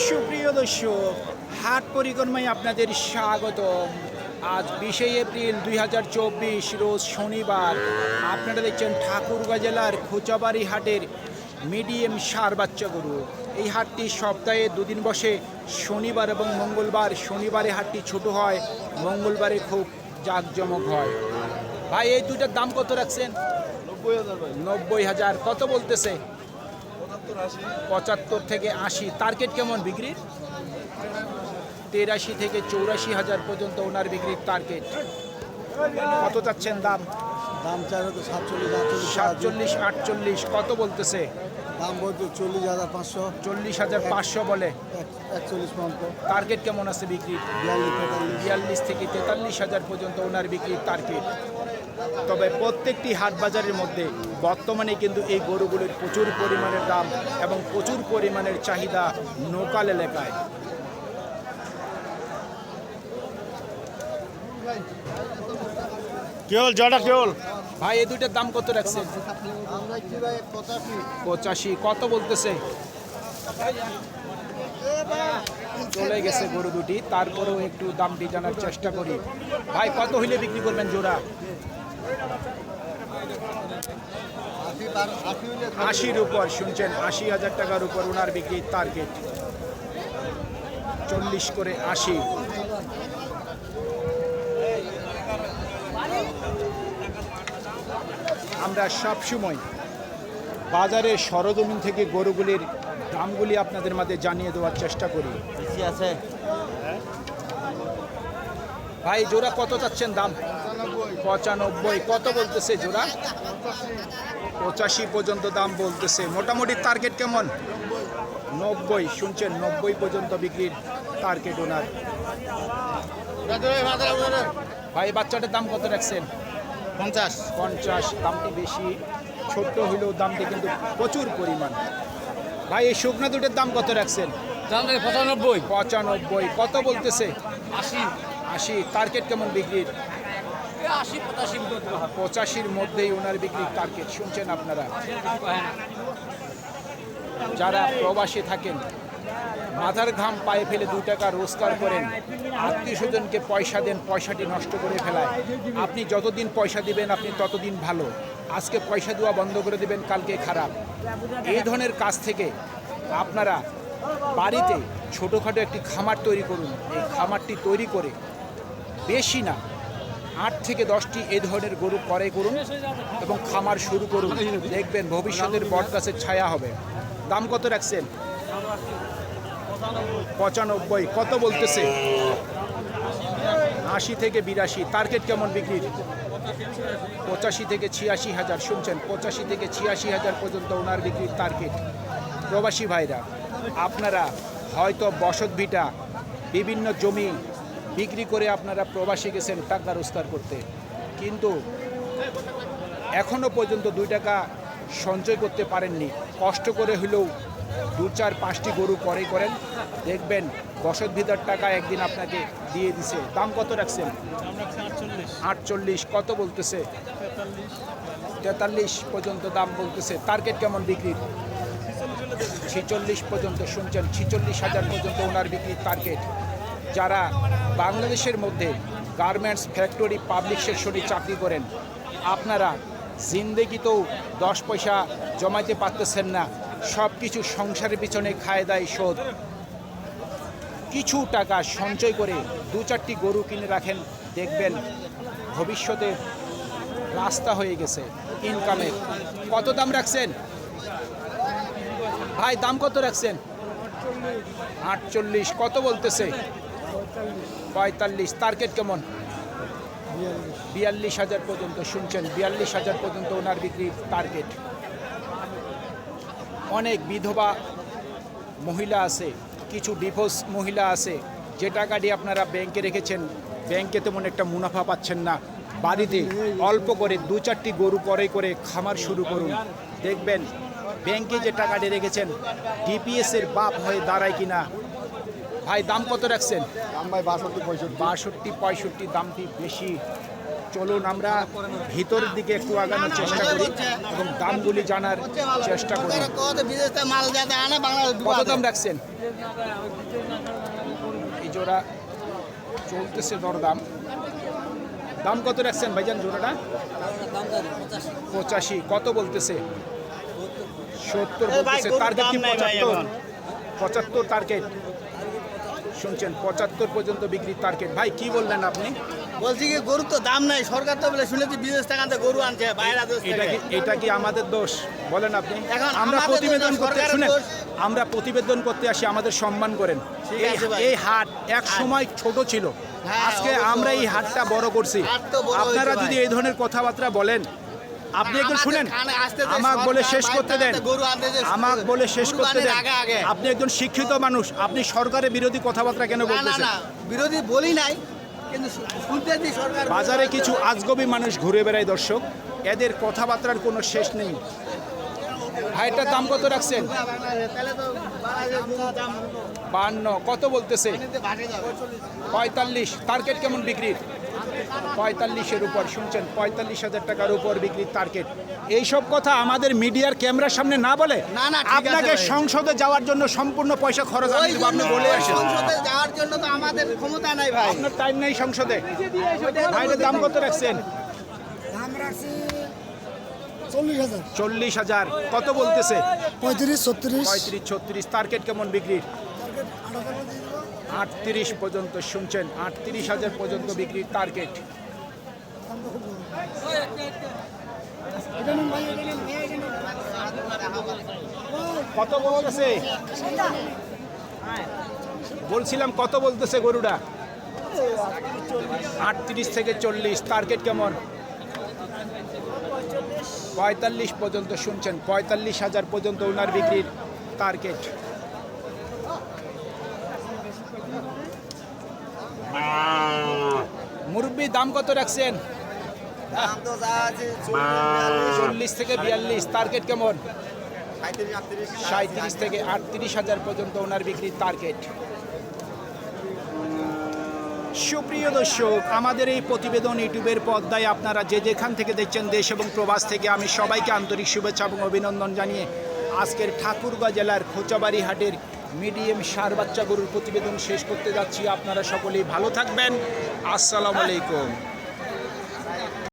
সুপ্রিয় দর্শক হাট পরিক্রমায় আপনাদের স্বাগতম। আজ বিশে এপ্রিল দুই হাজার চব্বিশ রোজ শনিবার। আপনারা দেখছেন ঠাকুরগাঁ জেলার খোঁচাবাড়ি হাটের মিডিয়াম সার বাচ্চা গরু। এই হাটটি সপ্তাহে দুদিন বসে শনিবার এবং মঙ্গলবার। শনিবারে হাটটি ছোট হয় মঙ্গলবারে খুব জাঁকজমক হয়। ভাই এই দুইটার দাম কত রাখছেন? নব্বই হাজার নব্বই হাজার। কত বলতেছে? পঁচাত্তর থেকে আশি। টার্গেট কেমন বিক্রির? তেরাশি থেকে চৌরাশি হাজার পর্যন্ত ওনার বিক্রির টার্গেট কত চাচ্ছেন দাম? দাম চাই সাতচল্লিশ আটচল্লিশ সাতচল্লিশ আটচল্লিশ। কত বলতেছে? দাম বলছে চল্লিশ হাজার পাঁচশো। চল্লিশ হাজার পাঁচশো বলে। একচল্লিশ পর্যন্ত। টার্গেট কেমন আছে বিক্রি বিয়াল্লিশ বিয়াল্লিশ থেকে তেতাল্লিশ হাজার পর্যন্ত ওনার বিক্রির টার্গেট তবে প্রত্যেকটি হাট বাজারের মধ্যে বর্তমানে কিন্তু এই গরুগুলির প্রচুর পরিমাণের দাম এবং প্রচুর পরিমাণের চাহিদা লোকাল এলাকায়। কেবল জটা কেবল ভাই এই দুইটার দাম কত ভাই পঁচাশি কত বলতেছে? চলে গেছে গরু দুটি তারপরেও একটু দামটি জানার চেষ্টা করি। ভাই কত হইলে বিক্রি করবেন জোড়া? আশির উপর শুনছেন, আশি হাজার টাকার উপর ওনার বিক্রির টার্গেট। চল্লিশ করে আশি। আমরা সব সময় বাজারের সরজমিন থেকে গরুগুলির দামগুলি আপনাদের মাঝে জানিয়ে দেওয়ার চেষ্টা করি। আছে। ভাই জোড়া কত চাচ্ছেন দাম? পঁচানব্বই। কত বলতেছে জোড়া? পঁচাশি পর্যন্ত দাম বলতেছে। মোটামুটি টার্গেট কেমন? নব্বই। শুনছেন নব্বই পর্যন্ত বিক্রির টার্গেট ওনার। ভাই বাচ্চাটার দাম কত রাখছেন? পঞ্চাশ। পঞ্চাশ। দামটি বেশি। ছোট্ট হইলেও দামটি কিন্তু প্রচুর পরিমাণ। ভাই এই শুকনো দুটোর দাম কত রাখছেন? পঁচানব্বই। পঁচানব্বই। কত বলতেছে? আশি। আশি টার্গেট কেমন বিক্রির? আশি পঁচাশি পঁচাশির মধ্যেই ওনার বিক্রির টার্গেট শুনছেন আপনারা? যারা প্রবাসী থাকেন মাথার ঘাম পায়ে ফেলে দু টাকা রোজগার করেন আত্মীয় স্বজনকে পয়সা দেন পয়সাটি নষ্ট করে ফেলায়। আপনি যতদিন পয়সা দিবেন আপনি ততদিন ভালো। আজকে পয়সা দেওয়া বন্ধ করে দিবেন কালকে খারাপ। এই ধরনের কাজ থেকে আপনারা বাড়িতে ছোটোখাটো একটি খামার তৈরি করুন। এই খামারটি তৈরি করে বেশি না। আট থেকে দশটি এ ধরনের গরু করে করুন এবং খামার শুরু করুন। দেখবেন ভবিষ্যতের বট গাছের ছায়া হবে। দাম কত রাখছেন? পঁচানব্বই। কত বলতেছে? আশি থেকে বিরাশি। টার্গেট কেমন বিক্রির? পঁচাশি থেকে ছিয়াশি হাজার শুনছেন। পঁচাশি থেকে ছিয়াশি হাজার পর্যন্ত ওনার বিক্রির টার্গেট। প্রবাসী ভাইরা, আপনারা হয়তো বসত ভিটা, বিভিন্ন জমি বিক্রি করে আপনারা প্রবাসী গেছেন, টাকা রোজগার করতে। কিন্তু এখনও পর্যন্ত দুই টাকা সঞ্চয় করতে পারেননি। কষ্ট করে হলেও দু চার পাঁচটি গরু করে করেন। দেখবেন বসত ভিতর টাকা একদিন আপনাকে দিয়ে দিছে। দাম কত রাখছেন? আটচল্লিশ। কত বলতেছে? তেতাল্লিশ পর্যন্ত দাম বলতেছে। টার্গেট কেমন বিক্রির? ছিচল্লিশ পর্যন্ত শুনছেন। ছিচল্লিশ হাজার পর্যন্ত ওনার বিক্রির টার্গেট। যারা বাংলাদেশের মধ্যে গার্মেন্টস ফ্যাক্টরি পাবলিক সেকশনে চাকরি করেন। আপনারা জিন্দেগিতেও দশ পয়সা জমাইতে পারতেছেন না। সব কিছু সংসারের পিছনে খায় দায় শোধ। কিছু টাকা সঞ্চয় করে দু চারটি গরু কিনে রাখেন, দেখবেন ভবিষ্যতে রাস্তা হয়ে গেছে ইনকামের কত দাম রাখছেন? ভাই, দাম কত রাখছেন? আটচল্লিশ। কত বলতেছে? পঁয়তাল্লিশ। টার্গেট কেমন? বিয়াল্লিশ হাজার পর্যন্ত, শুনছেন? বিয়াল্লিশ হাজার পর্যন্ত ওনার বিক্রির টার্গেট অনেক বিধবা মহিলা আছে, কিছু ডিভোর্স মহিলা আছে, যে টাকাটি আপনারা ব্যাংকে রেখেছেন ব্যাংকে তেমন একটা মুনাফা পাচ্ছেন না। বাড়িতে অল্প করে দু চারটি গরু করে করে খামার শুরু করুন। দেখবেন ব্যাংকে যে টাকাটি রেখেছেন ডিপিএসের বাপ হয়ে দাঁড়ায় কিনা ভাই দাম কত রাখছেন? দাম ভাই বাষট্টি পঁয়ষট্টি। বাষট্টি পঁয়ষট্টি দামটি বেশি? চলুন আমরা ভিতরের দিকে একটু আগানোর চেষ্টা করি এবং দামগুলি জানার চেষ্টা করি। কত দাম রাখছেন? এই জোড়া চলতেছে দরদাম। দাম কত রাখছেন ভাইজান জোড়াটা? পঁচাশি। কত বলতেছে? সত্তর বলতেছে। টার্গেট কি পঁচাত্তর? পঁচাত্তর টার্গেট শুনছেন পঁচাত্তর পর্যন্ত বিক্রির টার্গেট ভাই কি বললেন আপনি? বলছি কি গরুর তো দাম নাই। সরকার তো বলে শুনেছি বিদেশ থেকে আনতে গরু আনছে বাইরে এটা কি এটা কি আমাদের দোষ? বলেন আপনি। এখন আমরা প্রতিবেদন করতে শুনেন আমরা প্রতিবেদন করতে আসি আমাদের সম্মান করেন। ঠিক এই আছে এই হাট এক সময় ছোট ছিল। হ্যাঁ, আজকে আমরা এই। হাটটা বড় করছি। আপনারা যদি এই ধরনের কথাবার্তা বলেন আপনি একটু শুনেন। আমাকে বলে শেষ করতে দেন। আমাকে বলে শেষ করতে দেন। আপনি একজন শিক্ষিত মানুষ আপনি সরকারের বিরোধী কথাবার্তা কেন না না বলতেছেন? না বিরোধী বলি নাই বাজারে কিছু আজগবি মানুষ ঘুরে বেড়ায় দর্শক। এদের কথাবার্তার কোনো শেষ নেই। ভাইটার দাম কত রাখছেন? বান্ন। কত বলতেছে? পঁয়তাল্লিশ। টার্গেট কেমন বিক্রির? পঁয়তাল্লিশের উপর শুনছেন? পঁয়তাল্লিশ হাজার টাকার উপর বিক্রির টার্গেট এইসব কথা আমাদের মিডিয়ার ক্যামেরার সামনে না বলে না, না, আপনাকে সংসদে যাওয়ার জন্য সম্পূর্ণ পয়সা খরচ আপনি বলে আসেন। সংসদে যাওয়ার জন্য তো আমাদের ক্ষমতা নাই ভাই। আপনার টাইম নেই সংসদে। ভাইয়ের দাম কত রাখছেন? দাম রাখছি চল্লিশ হাজার। চল্লিশ হাজার। কত বলতেছে? পঁয়ত্রিশ ছত্রিশ। পঁয়ত্রিশ ছত্রিশ। টার্গেট কেমন বিক্রির? আটত্রিশ পর্যন্ত শুনছেন, আটত্রিশ হাজার পর্যন্ত বিক্রির টার্গেট কত বলতেছে? বলছিলাম কত বলতেছে গরুটা আটত্রিশ থেকে চল্লিশ টার্গেট কেমন? পঁয়তাল্লিশ পর্যন্ত শুনছেন, পঁয়তাল্লিশ হাজার পর্যন্ত ওনার বিক্রির টার্গেট মুরব্বি দাম কত রাখছেন? চল্লিশ থেকে বিয়াল্লিশ টার্গেট কেমন? সাঁত্রিশ থেকে আটত্রিশ। হাজার পর্যন্ত ওনার বিক্রির টার্গেট সুপ্রিয় দর্শক আমাদের এই প্রতিবেদন ইউটিউবের পর্দায় আপনারা যে যেখান থেকে দেখছেন দেশ এবং প্রবাস থেকে আমি সবাইকে আন্তরিক শুভেচ্ছা এবং অভিনন্দন জানিয়ে আজকের ঠাকুরগাঁ জেলার খোঁচাবাড়ি হাটের মিডিয়াম সার বাচ্চা গরুর প্রতিবেদন শেষ করতে যাচ্ছি। আপনারা সকলেই ভালো থাকবেন। আসসালামু আলাইকুম।